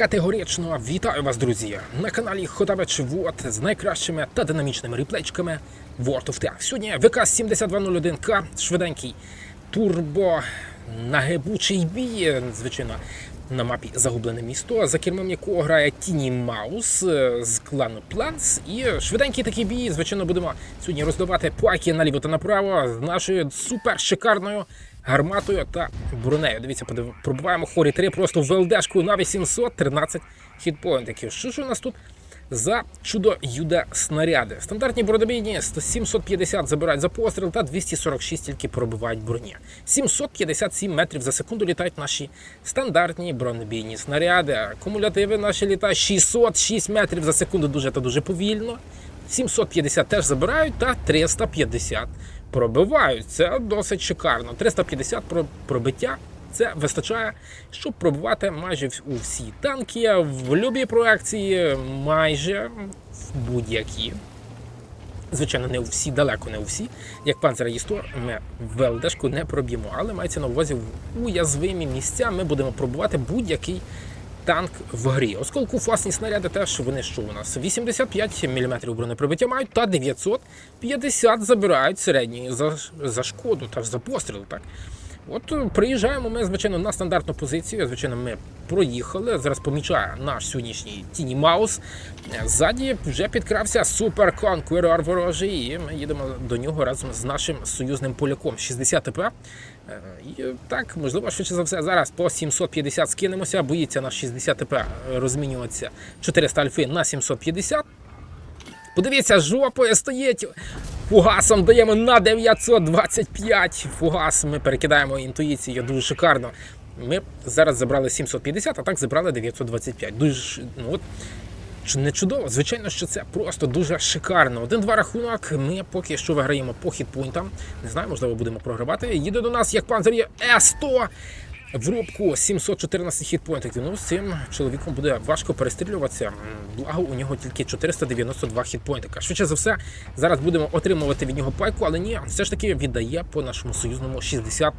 Категорично вітаю вас, друзі! На каналі Ходавич Вот з найкращими та динамічними ріплечками World of Tanks. Сьогодні ВК 7201К, швиденький турбо нагибучий бій, звичайно, на мапі Загублене місто, за кермом якого грає Тіні Маус е, з клану Планс. І швиденький такий бій, звичайно, будемо сьогодні роздавати паки наліво та направо з нашою супер шикарною гарматою та бронею. Дивіться, пробиваємо хорі 3 просто в ЛДшку на 813 хітпоінтиків. Що ж у нас тут за чудо юда снаряди? Стандартні бронебійні 750 забирають за постріл та 246 тільки пробивають броні. 757 метрів за секунду літають наші стандартні бронебійні снаряди. Кумулятиви наші літають 606 метрів за секунду дуже та дуже повільно. 750 теж забирають та 350 пробивають. Це досить шикарно. 350 про- пробиття. Це вистачає, щоб пробувати майже у всі танки, в любій проекції, майже в будь-які. Звичайно, не у всі, далеко не у всі. Як панцер Єстор, ми в ЛДшку не проб'ємо, але мається на увазі в уязвимі місця. Ми будемо пробувати будь-який танк в грі. Оскільки власні снаряди теж вони що у нас 85 мм бронепробиття мають та 950 забирають середньої за, за шкоду та за постріл. Так. От е, приїжджаємо ми, звичайно, на стандартну позицію. Звичайно, ми проїхали. Зараз помічає наш сьогоднішній Тіні Маус. Е, Ззаді вже підкрався супер конкурор ворожий, і ми їдемо до нього разом з нашим союзним поляком 60 ТП. Е, І так, можливо, швидше за все, зараз по 750 скинемося. Боїться на 60 ТП розмінюватися 400 альфи на 750. Подивіться, жопою стоїть. Фугасом даємо на 925. Фугас ми перекидаємо інтуїцією дуже шикарно. Ми зараз забрали 750, а так забрали 925. Дуже ну от не чудово. Звичайно, що це просто дуже шикарно. Один-два рахунок. Ми поки що виграємо по хітпойнтам. Не знаю, можливо, будемо програвати. Їде до нас як панзер є Е100. В рубку 714 хітпоінтів. Ну, з цим чоловіком буде важко перестрілюватися. Благо, у нього тільки 492 хітпоінтика. Швидше за все, зараз будемо отримувати від нього пайку, але ні, все ж таки віддає по нашому союзному 60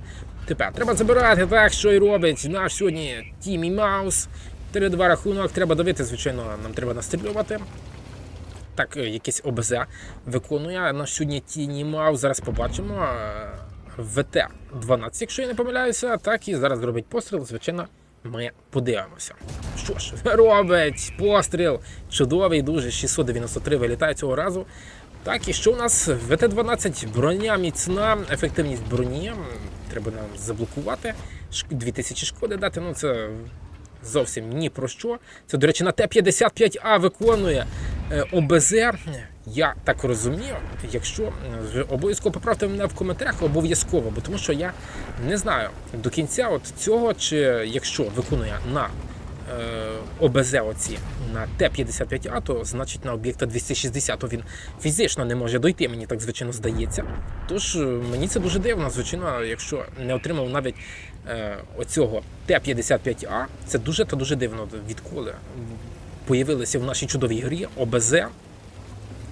ТП. Треба забирати так, що і робить наш сьогодні Тімі Маус. 3-2 рахунок. Треба давити, звичайно, нам треба настрілювати. Так, е, якесь ОБЗ виконує наш сьогодні Тіні Маус. Зараз побачимо. Е, ВТ-12, якщо я не помиляюся, так і зараз робить постріл. Звичайно, ми подивимося. Що ж, робить постріл. Чудовий, дуже 693 вилітає цього разу. Так, і що у нас? ВТ-12 броня міцна, ефективність броні. Треба нам заблокувати. 2000 шкоди дати. Ну це зовсім ні про що. Це, до речі, на Т-55А виконує е, ОБЗ. Я так розумію, якщо обов'язково поправте мене в коментарях, обов'язково, бо тому що я не знаю до кінця от цього, чи якщо виконує на ОБЗ оці на Т-55А, то значить на об'єкта 260 то він фізично не може дойти, мені так звичайно здається. Тож е, мені це дуже дивно, звичайно, якщо не отримав навіть е, оцього Т-55А, це дуже та дуже дивно, відколи появилися в нашій чудовій грі ОБЗ,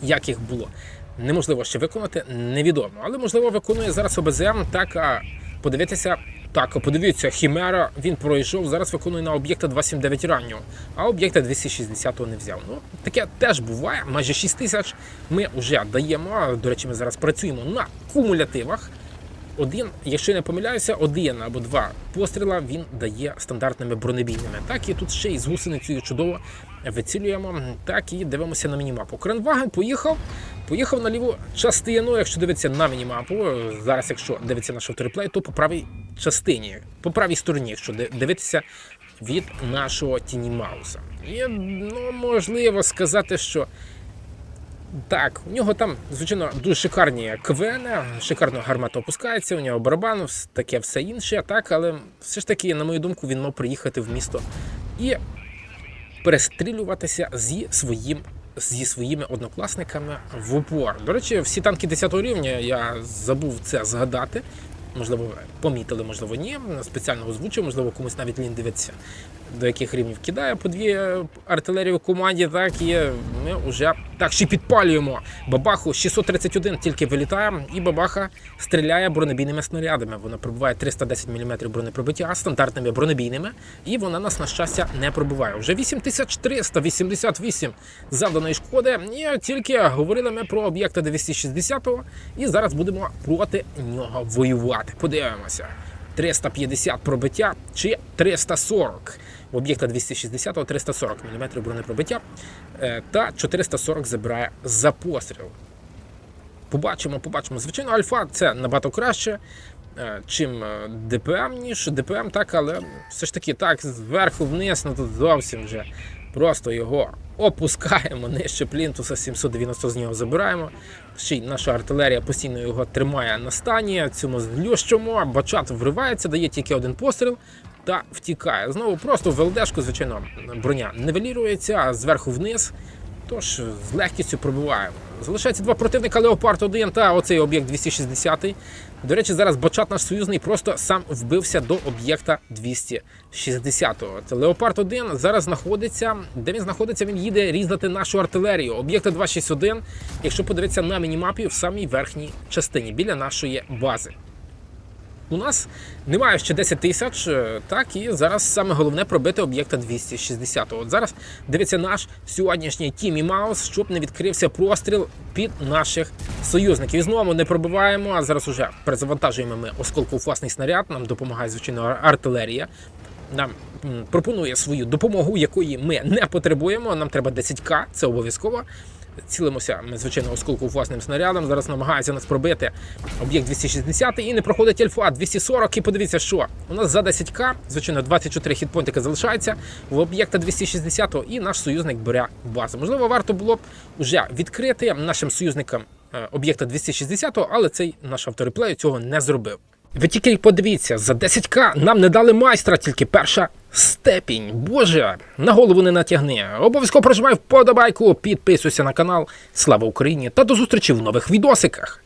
як їх було неможливо ще виконати, невідомо. Але можливо виконує зараз ОБЗ, так а подивитися. Так, подивіться, Хімера він пройшов, зараз виконує на об'єкта 279 раннього, а об'єкта 260 не взяв. Ну, таке теж буває. Майже 6 тисяч ми вже даємо. До речі, ми зараз працюємо на кумулятивах. Один, якщо я не помиляюся, один або два постріла він дає стандартними бронебійними. Так і тут ще й з гусеницею чудово вицілюємо. Так і дивимося на мінімапу. Кренваген поїхав, поїхав на ліву частину. Якщо дивитися на мінімапу, зараз, якщо дивитися на шофтерплей, то по правій частині, по правій стороні, якщо дивитися від нашого Тіні Мауса. І ну, можливо сказати, що так, у нього там, звичайно, дуже шикарні КВН, шикарно гармата опускається, у нього барабан, таке все інше, так, але все ж таки, на мою думку, він мав приїхати в місто і перестрілюватися зі своїм. Зі своїми однокласниками в упор. До речі, всі танки 10 рівня я забув це згадати. Можливо, помітили, можливо, ні. Спеціально озвучив, можливо, комусь навіть лінь дивиться, до яких рівнів кидає по дві артилерії у команді. Так і ми вже так ще підпалюємо. Бабаху 631 тільки вилітає, і бабаха стріляє бронебійними снарядами. Вона пробиває 310 мм бронепробиття стандартними бронебійними, і вона нас на щастя не пробиває. Вже 8388 завданої шкоди. І тільки говорили ми про об'єкта 260 і зараз будемо проти нього воювати. Подивимося. 350 пробиття чи 340. В об'єкта 260 340 мм бронепробиття е, та 440 забирає за постріл. Побачимо, побачимо. Звичайно, альфа це набагато краще, е, чим е, ДПМ, ніж ДПМ, так, але все ж таки так, зверху вниз, ну тут зовсім вже просто його опускаємо нижче плінтуса, 790 з нього забираємо. Ще й наша артилерія постійно його тримає на стані, цьому злющому, бачат вривається, дає тільки один постріл. Та втікає. Знову просто в ЛДшку, звичайно, броня невелірується зверху вниз. Тож з легкістю пробиваємо. Залишається два противника Леопард 1 та оцей об'єкт 260. До речі, зараз Бачат наш союзний просто сам вбився до об'єкта 260. Це Леопард 1 зараз знаходиться. Де він знаходиться, він їде різати нашу артилерію. Об'єкта 261, якщо подивитися на мінімапі в самій верхній частині біля нашої бази. У нас немає ще 10 тисяч, е, так і зараз саме головне пробити об'єкта 260. От зараз дивиться наш сьогоднішній Тімі Маус, щоб не відкрився простріл під наших союзників. І знову не пробиваємо. А зараз уже перезавантажуємо ми осколковласний снаряд. Нам допомагає звичайно артилерія. Нам пропонує свою допомогу, якої ми не потребуємо. Нам треба 10к, це обов'язково. Цілимося ми, звичайно, осколку власним снарядом. Зараз намагається нас пробити об'єкт 260 і не проходить альфа 240. І подивіться, що у нас за 10к, звичайно, 24 хітпонтики залишається в об'єкта 260 і наш союзник бере базу. Можливо, варто було б вже відкрити нашим союзникам е, об'єкта 260, але цей наш автореплей цього не зробив. Ви тільки подивіться, за 10к нам не дали майстра, тільки перша степінь. Боже, на голову не натягни. Обов'язково прожимай вподобайку, підписуйся на канал. Слава Україні та до зустрічі в нових відосиках.